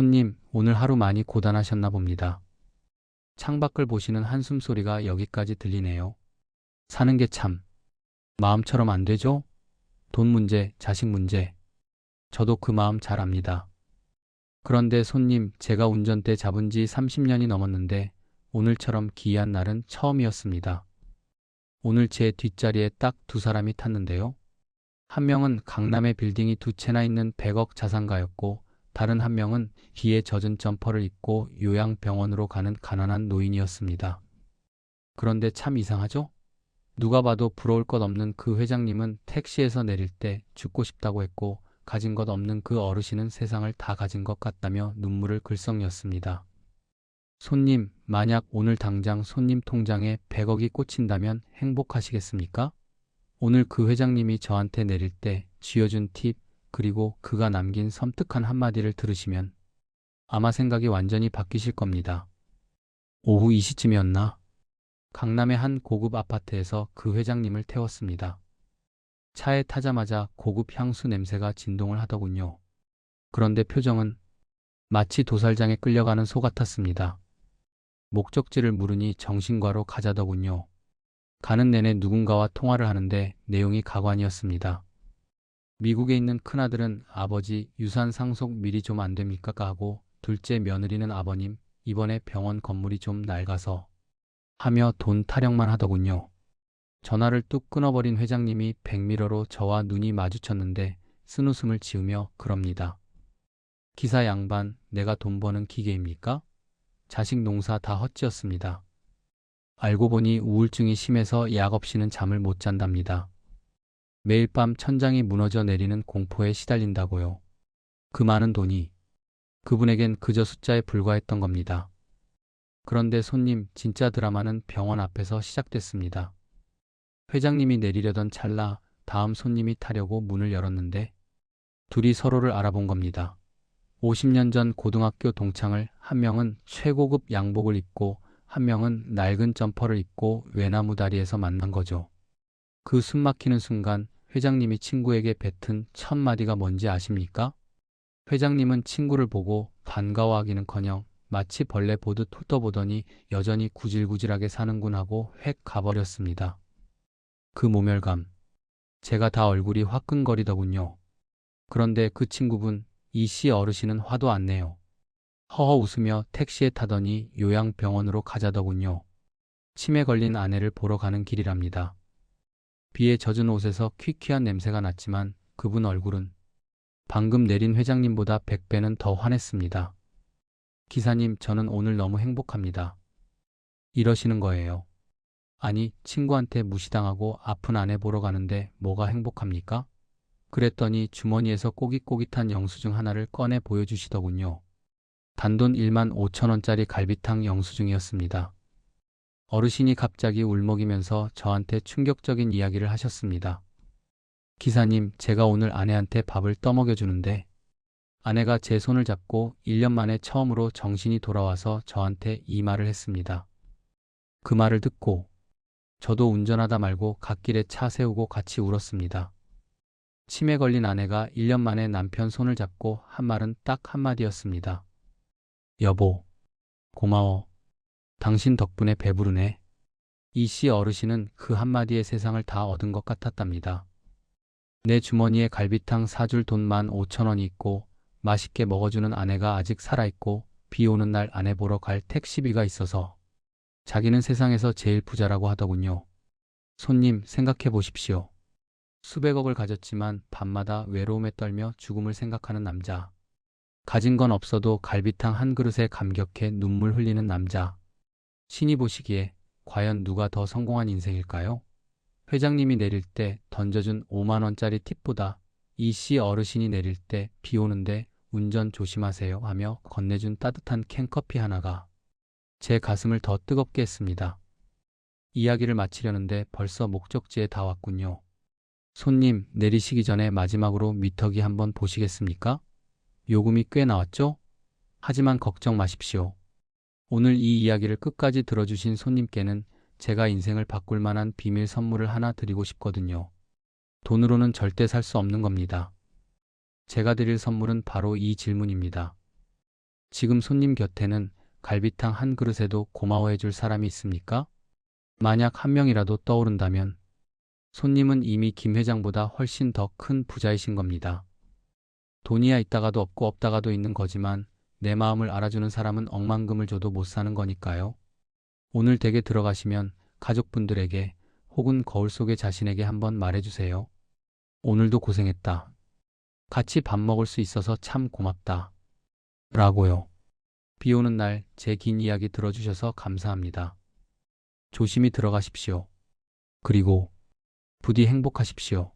손님, 오늘 하루 많이 고단하셨나 봅니다. 창밖을 보시는 한숨 소리가 여기까지 들리네요. 사는 게 참 마음처럼 안 되죠? 돈 문제, 자식 문제. 저도 그 마음 잘 압니다. 그런데 손님, 제가 운전대 잡은 지 30년이 넘었는데 오늘처럼 기이한 날은 처음이었습니다. 오늘 제 뒷자리에 딱 두 사람이 탔는데요. 한 명은 강남의 빌딩이 두 채나 있는 100억 자산가였고 다른 한 명은 비에 젖은 점퍼를 입고 요양병원으로 가는 가난한 노인이었습니다. 그런데 참 이상하죠? 누가 봐도 부러울 것 없는 그 회장님은 택시에서 내릴 때 죽고 싶다고 했고 가진 것 없는 그 어르신은 세상을 다 가진 것 같다며 눈물을 글썽였습니다. 손님, 만약 오늘 당장 손님 통장에 100억이 꽂힌다면 행복하시겠습니까? 오늘 그 회장님이 저한테 내릴 때 쥐어준 팁, 그리고 그가 남긴 섬뜩한 한마디를 들으시면 아마 생각이 완전히 바뀌실 겁니다. 오후 2시쯤이었나? 강남의 한 고급 아파트에서 그 회장님을 태웠습니다. 차에 타자마자 고급 향수 냄새가 진동을 하더군요. 그런데 표정은 마치 도살장에 끌려가는 소 같았습니다. 목적지를 물으니 정신과로 가자더군요. 가는 내내 누군가와 통화를 하는데 내용이 가관이었습니다. 미국에 있는 큰아들은 아버지 유산 상속 미리 좀 안 됩니까? 하고 둘째 며느리는 아버님 이번에 병원 건물이 좀 낡아서 하며 돈 타령만 하더군요. 전화를 뚝 끊어버린 회장님이 백미러로 저와 눈이 마주쳤는데 쓴웃음을 지으며 그럽니다. 기사 양반, 내가 돈 버는 기계입니까? 자식 농사 다 헛지었습니다. 알고 보니 우울증이 심해서 약 없이는 잠을 못 잔답니다. 매일 밤 천장이 무너져 내리는 공포에 시달린다고요. 그 많은 돈이 그분에겐 그저 숫자에 불과했던 겁니다. 그런데 손님, 진짜 드라마는 병원 앞에서 시작됐습니다. 회장님이 내리려던 찰나 다음 손님이 타려고 문을 열었는데 둘이 서로를 알아본 겁니다. 50년 전 고등학교 동창을 한 명은 최고급 양복을 입고 한 명은 낡은 점퍼를 입고 외나무 다리에서 만난 거죠. 그 숨막히는 순간 회장님이 친구에게 뱉은 첫 마디가 뭔지 아십니까? 회장님은 친구를 보고 반가워하기는커녕 마치 벌레 보듯 훑어보더니 여전히 구질구질하게 사는군 하고 획 가버렸습니다. 그 모멸감. 제가 다 얼굴이 화끈거리더군요. 그런데 그 친구분 이 씨 어르신은 화도 안 내요. 허허 웃으며 택시에 타더니 요양병원으로 가자더군요. 치매 걸린 아내를 보러 가는 길이랍니다. 비에 젖은 옷에서 퀴퀴한 냄새가 났지만 그분 얼굴은 방금 내린 회장님보다 100배는 더 환했습니다. 기사님, 저는 오늘 너무 행복합니다. 이러시는 거예요. 아니, 친구한테 무시당하고 아픈 아내 보러 가는데 뭐가 행복합니까? 그랬더니 주머니에서 꼬깃꼬깃한 영수증 하나를 꺼내 보여주시더군요. 단돈 1만 5천 원짜리 갈비탕 영수증이었습니다. 어르신이 갑자기 울먹이면서 저한테 충격적인 이야기를 하셨습니다. 기사님, 제가 오늘 아내한테 밥을 떠먹여 주는데 아내가 제 손을 잡고 1년 만에 처음으로 정신이 돌아와서 저한테 이 말을 했습니다. 그 말을 듣고 저도 운전하다 말고 갓길에 차 세우고 같이 울었습니다. 치매 걸린 아내가 1년 만에 남편 손을 잡고 한 말은 딱 한마디였습니다. 여보, 고마워. 당신 덕분에 배부르네. 이 씨 어르신은 그 한마디에 세상을 다 얻은 것 같았답니다. 내 주머니에 갈비탕 사줄 돈만 5천 원이 있고 맛있게 먹어주는 아내가 아직 살아있고 비 오는 날 아내 보러 갈 택시비가 있어서 자기는 세상에서 제일 부자라고 하더군요. 손님 생각해 보십시오. 수백억을 가졌지만 밤마다 외로움에 떨며 죽음을 생각하는 남자. 가진 건 없어도 갈비탕 한 그릇에 감격해 눈물 흘리는 남자. 신이 보시기에 과연 누가 더 성공한 인생일까요? 회장님이 내릴 때 던져준 5만원짜리 팁보다 이 씨 어르신이 내릴 때 비 오는데 운전 조심하세요 하며 건네준 따뜻한 캔커피 하나가 제 가슴을 더 뜨겁게 했습니다. 이야기를 마치려는데 벌써 목적지에 다 왔군요. 손님, 내리시기 전에 마지막으로 미터기 한번 보시겠습니까? 요금이 꽤 나왔죠? 하지만 걱정 마십시오. 오늘 이 이야기를 끝까지 들어주신 손님께는 제가 인생을 바꿀 만한 비밀 선물을 하나 드리고 싶거든요. 돈으로는 절대 살 수 없는 겁니다. 제가 드릴 선물은 바로 이 질문입니다. 지금 손님 곁에는 갈비탕 한 그릇에도 고마워해 줄 사람이 있습니까? 만약 한 명이라도 떠오른다면 손님은 이미 김 회장보다 훨씬 더 큰 부자이신 겁니다. 돈이야 있다가도 없고 없다가도 있는 거지만 내 마음을 알아주는 사람은 억만금을 줘도 못 사는 거니까요. 오늘 댁에 들어가시면 가족분들에게 혹은 거울 속의 자신에게 한번 말해주세요. 오늘도 고생했다. 같이 밥 먹을 수 있어서 참 고맙다. 라고요. 비 오는 날 제 긴 이야기 들어주셔서 감사합니다. 조심히 들어가십시오. 그리고 부디 행복하십시오.